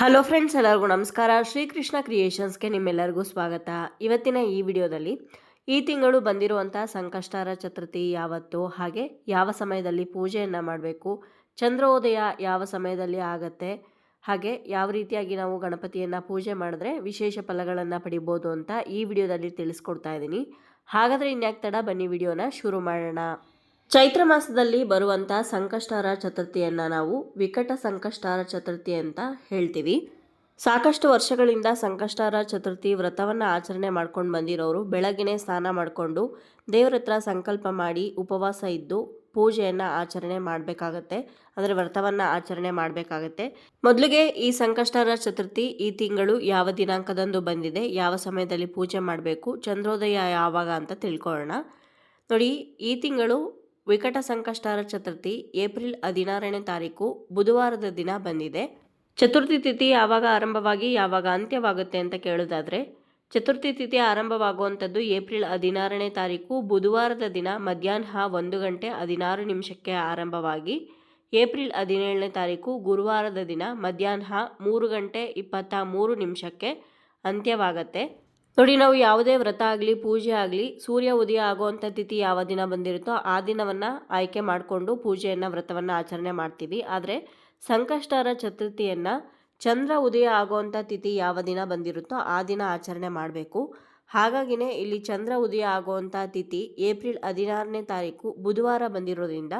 Hello friends, ಎಲ್ಲರಿಗೂ ನಮಸ್ಕಾರ. ಶ್ರೀಕೃಷ್ಣ ಕ್ರಿಯೇಷನ್ಸ್ಗೆ ನಿಮ್ಮೆಲ್ಲರಿಗೂ ಸ್ವಾಗತ. ಇವತ್ತಿನ ಈ ವಿಡಿಯೋದಲ್ಲಿ ಈ ತಿಂಗಳು ಬಂದಿರುವಂಥ ಸಂಕಷ್ಟಾರ ಚತುರ್ಥಿ ಯಾವತ್ತು ಹಾಗೆ ಯಾವ ಸಮಯದಲ್ಲಿ ಪೂಜೆಯನ್ನು ಮಾಡಬೇಕು, ಚಂದ್ರೋದಯ ಯಾವ ಸಮಯದಲ್ಲಿ ಆಗತ್ತೆ, ಹಾಗೆ ಯಾವ ರೀತಿಯಾಗಿ ನಾವು ಗಣಪತಿಯನ್ನು ಪೂಜೆ ಮಾಡಿದ್ರೆ ವಿಶೇಷ ಫಲಗಳನ್ನು ಪಡಿಬೋದು ಅಂತ ಈ ವಿಡಿಯೋದಲ್ಲಿ ತಿಳಿಸ್ಕೊಡ್ತಾ ಇದ್ದೀನಿ. ಹಾಗಾದರೆ ಇನ್ಯಾಕೆ ತಡ ಬನ್ನಿ ವಿಡಿಯೋನ ಶುರು ಮಾಡೋಣ. ಚೈತ್ರ ಮಾಸದಲ್ಲಿ ಬರುವಂಥ ಸಂಕಷ್ಟಾರ ಚತುರ್ಥಿಯನ್ನು ನಾವು ವಿಕಟ ಸಂಕಷ್ಟಾರ ಚತುರ್ಥಿ ಅಂತ ಹೇಳ್ತೀವಿ. ಸಾಕಷ್ಟು ವರ್ಷಗಳಿಂದ ಸಂಕಷ್ಟಾರ ಚತುರ್ಥಿ ವ್ರತವನ್ನು ಆಚರಣೆ ಮಾಡ್ಕೊಂಡು ಬಂದಿರೋರು ಬೆಳಗ್ಗೆನೇ ಸ್ನಾನ ಮಾಡಿಕೊಂಡು ದೇವ್ರ ಹತ್ರ ಸಂಕಲ್ಪ ಮಾಡಿ ಉಪವಾಸ ಇದ್ದು ಪೂಜೆಯನ್ನು ಆಚರಣೆ ಮಾಡಬೇಕಾಗತ್ತೆ. ಅಂದರೆ ವ್ರತವನ್ನು ಆಚರಣೆ ಮಾಡಬೇಕಾಗತ್ತೆ. ಮೊದಲಿಗೆ ಈ ಸಂಕಷ್ಟಾರ ಚತುರ್ಥಿ ಈ ತಿಂಗಳು ಯಾವ ದಿನಾಂಕದಂದು ಬಂದಿದೆ, ಯಾವ ಸಮಯದಲ್ಲಿ ಪೂಜೆ ಮಾಡಬೇಕು, ಚಂದ್ರೋದಯ ಯಾವಾಗ ಅಂತ ತಿಳ್ಕೊಳ್ಳೋಣ. ನೋಡಿ, ಈ ತಿಂಗಳು ವಿಕಟ ಸಂಕಷ್ಟಾರ ಚತುರ್ಥಿ ಏಪ್ರಿಲ್ ಹದಿನಾರನೇ ತಾರೀಕು ಬುಧವಾರದ ದಿನ ಬಂದಿದೆ. ಚತುರ್ಥಿ ತಿಥಿ ಯಾವಾಗ ಆರಂಭವಾಗಿ ಯಾವಾಗ ಅಂತ್ಯವಾಗುತ್ತೆ ಅಂತ ಕೇಳೋದಾದರೆ, ಚತುರ್ಥಿ ತಿಥಿ ಆರಂಭವಾಗುವಂಥದ್ದು ಏಪ್ರಿಲ್ ಹದಿನಾರನೇ ತಾರೀಕು ಬುಧವಾರದ ದಿನ ಮಧ್ಯಾಹ್ನ ಒಂದು ಗಂಟೆ ಹದಿನಾರು ನಿಮಿಷಕ್ಕೆ ಆರಂಭವಾಗಿ ಏಪ್ರಿಲ್ ಹದಿನೇಳನೇ ತಾರೀಕು ಗುರುವಾರದ ದಿನ ಮಧ್ಯಾಹ್ನ ಮೂರು ಗಂಟೆ ಇಪ್ಪತ್ತ ಮೂರು ನಿಮಿಷಕ್ಕೆ ಅಂತ್ಯವಾಗತ್ತೆ. ನೋಡಿ, ನಾವು ಯಾವುದೇ ವ್ರತ ಆಗಲಿ, ಪೂಜೆ ಆಗಲಿ, ಸೂರ್ಯ ಉದಯ ಆಗುವಂಥ ತಿಥಿ ಯಾವ ದಿನ ಬಂದಿರುತ್ತೋ ಆ ದಿನವನ್ನು ಆಯ್ಕೆ ಮಾಡಿಕೊಂಡು ಪೂಜೆಯನ್ನು, ವ್ರತವನ್ನು ಆಚರಣೆ ಮಾಡ್ತೀವಿ. ಆದರೆ ಸಂಕಷ್ಟರ ಚತುರ್ಥಿಯನ್ನು ಚಂದ್ರ ಉದಯ ಆಗುವಂಥ ತಿಥಿ ಯಾವ ದಿನ ಬಂದಿರುತ್ತೋ ಆ ದಿನ ಆಚರಣೆ ಮಾಡಬೇಕು. ಹಾಗಾಗಿನೇ ಇಲ್ಲಿ ಚಂದ್ರ ಉದಯ ಆಗುವಂಥ ತಿಥಿ ಏಪ್ರಿಲ್ ಹದಿನಾರನೇ ತಾರೀಕು ಬುಧವಾರ ಬಂದಿರೋದ್ರಿಂದ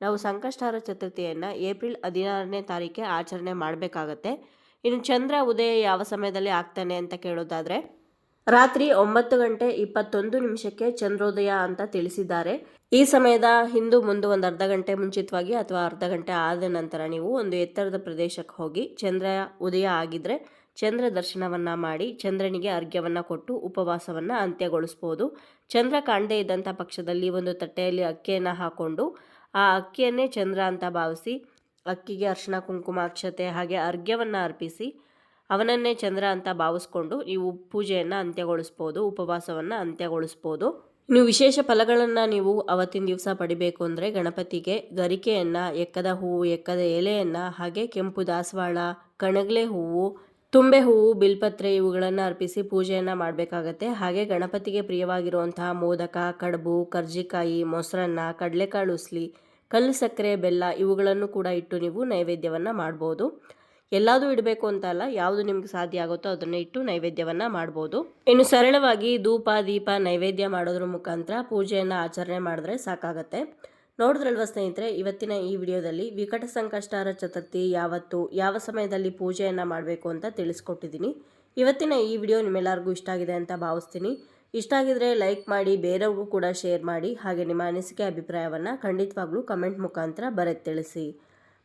ನಾವು ಸಂಕಷ್ಟಾರ ಚತುರ್ಥಿಯನ್ನು ಏಪ್ರಿಲ್ ಹದಿನಾರನೇ ತಾರೀಕೆ ಆಚರಣೆ ಮಾಡಬೇಕಾಗತ್ತೆ. ಇನ್ನು ಚಂದ್ರ ಉದಯ ಯಾವ ಸಮಯದಲ್ಲಿ ಆಗ್ತಾನೆ ಅಂತ ಕೇಳೋದಾದರೆ ರಾತ್ರಿ ಒಂಬತ್ತು ಗಂಟೆ ಇಪ್ಪತ್ತೊಂದು ನಿಮಿಷಕ್ಕೆ ಚಂದ್ರೋದಯ ಅಂತ ತಿಳಿಸಿದ್ದಾರೆ. ಈ ಸಮಯದ ಹಿಂದೂ ಮುಂದೆ ಒಂದು ಅರ್ಧ ಗಂಟೆ ಮುಂಚಿತವಾಗಿ ಅಥವಾ ಅರ್ಧ ಗಂಟೆ ಆದ ನಂತರ ನೀವು ಒಂದು ಎತ್ತರದ ಪ್ರದೇಶಕ್ಕೆ ಹೋಗಿ ಚಂದ್ರ ಉದಯ ಆಗಿದ್ರೆ ಚಂದ್ರ ದರ್ಶನವನ್ನ ಮಾಡಿ ಚಂದ್ರನಿಗೆ ಅರ್ಘ್ಯವನ್ನು ಕೊಟ್ಟು ಉಪವಾಸವನ್ನು ಅಂತ್ಯಗೊಳಿಸ್ಬೋದು. ಚಂದ್ರ ಕಾಣದೇ ಇದ್ದಂಥ ಪಕ್ಷದಲ್ಲಿ ಒಂದು ತಟ್ಟೆಯಲ್ಲಿ ಅಕ್ಕಿಯನ್ನು ಹಾಕೊಂಡು ಆ ಅಕ್ಕಿಯನ್ನೇ ಚಂದ್ರ ಅಂತ ಭಾವಿಸಿ ಅಕ್ಕಿಗೆ ಅರ್ಶಿನ ಕುಂಕುಮ ಅಕ್ಷತೆ ಹಾಗೆ ಅರ್ಘ್ಯವನ್ನು ಅರ್ಪಿಸಿ ಅವನನ್ನೇ ಚಂದ್ರ ಅಂತ ಭಾವಿಸ್ಕೊಂಡು ನೀವು ಪೂಜೆಯನ್ನು ಅಂತ್ಯಗೊಳಿಸ್ಬೋದು, ಉಪವಾಸವನ್ನು ಅಂತ್ಯಗೊಳಿಸ್ಬೋದು. ಇನ್ನು ವಿಶೇಷ ಫಲಗಳನ್ನು ನೀವು ಅವತ್ತಿನ ದಿವಸ ಪಡಿಬೇಕು ಅಂದರೆ ಗಣಪತಿಗೆ ಗರಿಕೆಯನ್ನು, ಎಕ್ಕದ ಹೂವು, ಎಕ್ಕದ ಎಲೆಯನ್ನು, ಹಾಗೆ ಕೆಂಪು ದಾಸವಾಳ, ಕಣಗಲೆ ಹೂವು, ತುಂಬೆ ಹೂವು, ಬಿಲ್ಪತ್ರೆ ಇವುಗಳನ್ನು ಅರ್ಪಿಸಿ ಪೂಜೆಯನ್ನು ಮಾಡಬೇಕಾಗತ್ತೆ. ಹಾಗೆ ಗಣಪತಿಗೆ ಪ್ರಿಯವಾಗಿರುವಂತಹ ಮೋದಕ, ಕಡುಬು, ಕರ್ಜಿಕಾಯಿ, ಮೊಸರನ್ನ, ಕಡಲೆಕಾಳು, ಉಸ್ಲಿ, ಕಲ್ಲು ಸಕ್ಕರೆ, ಬೆಲ್ಲ ಇವುಗಳನ್ನು ಕೂಡ ಇಟ್ಟು ನೀವು ನೈವೇದ್ಯವನ್ನು ಮಾಡ್ಬೋದು. ಎಲ್ಲದೂ ಇಡಬೇಕು ಅಂತ ಅಲ್ಲ, ಯಾವುದು ನಿಮ್ಗೆ ಸಾಧ್ಯ ಆಗುತ್ತೋ ಅದನ್ನ ಇಟ್ಟು ನೈವೇದ್ಯವನ್ನು ಮಾಡ್ಬೋದು. ಇನ್ನು ಸರಳವಾಗಿ ಧೂಪ, ದೀಪ ನೈವೇದ್ಯ ಮಾಡೋದ್ರ ಮುಖಾಂತರ ಪೂಜೆಯನ್ನು ಆಚರಣೆ ಮಾಡಿದ್ರೆ ಸಾಕಾಗತ್ತೆ. ನೋಡಿದ್ರಲ್ವ ಸ್ನೇಹಿತರೆ, ಇವತ್ತಿನ ಈ ವಿಡಿಯೋದಲ್ಲಿ ವಿಕಟ ಸಂಕಷ್ಟಾರ ಚತುರ್ಥಿ ಯಾವತ್ತು, ಯಾವ ಸಮಯದಲ್ಲಿ ಪೂಜೆಯನ್ನು ಮಾಡಬೇಕು ಅಂತ ತಿಳಿಸ್ಕೊಟ್ಟಿದ್ದೀನಿ. ಇವತ್ತಿನ ಈ ವಿಡಿಯೋ ನಿಮ್ಮೆಲ್ಲರಿಗೂ ಇಷ್ಟ ಆಗಿದೆ ಅಂತ ಭಾವಿಸ್ತೀನಿ. ಇಷ್ಟ ಆಗಿದ್ರೆ ಲೈಕ್ ಮಾಡಿ, ಬೇರೆಯವ್ರಿಗೂ ಕೂಡ ಶೇರ್ ಮಾಡಿ, ಹಾಗೆ ನಿಮ್ಮ ಅನಿಸಿಕೆ ಅಭಿಪ್ರಾಯವನ್ನು ಖಂಡಿತವಾಗ್ಲೂ ಕಮೆಂಟ್ ಮುಖಾಂತರ ಬರೆದು ತಿಳಿಸಿ.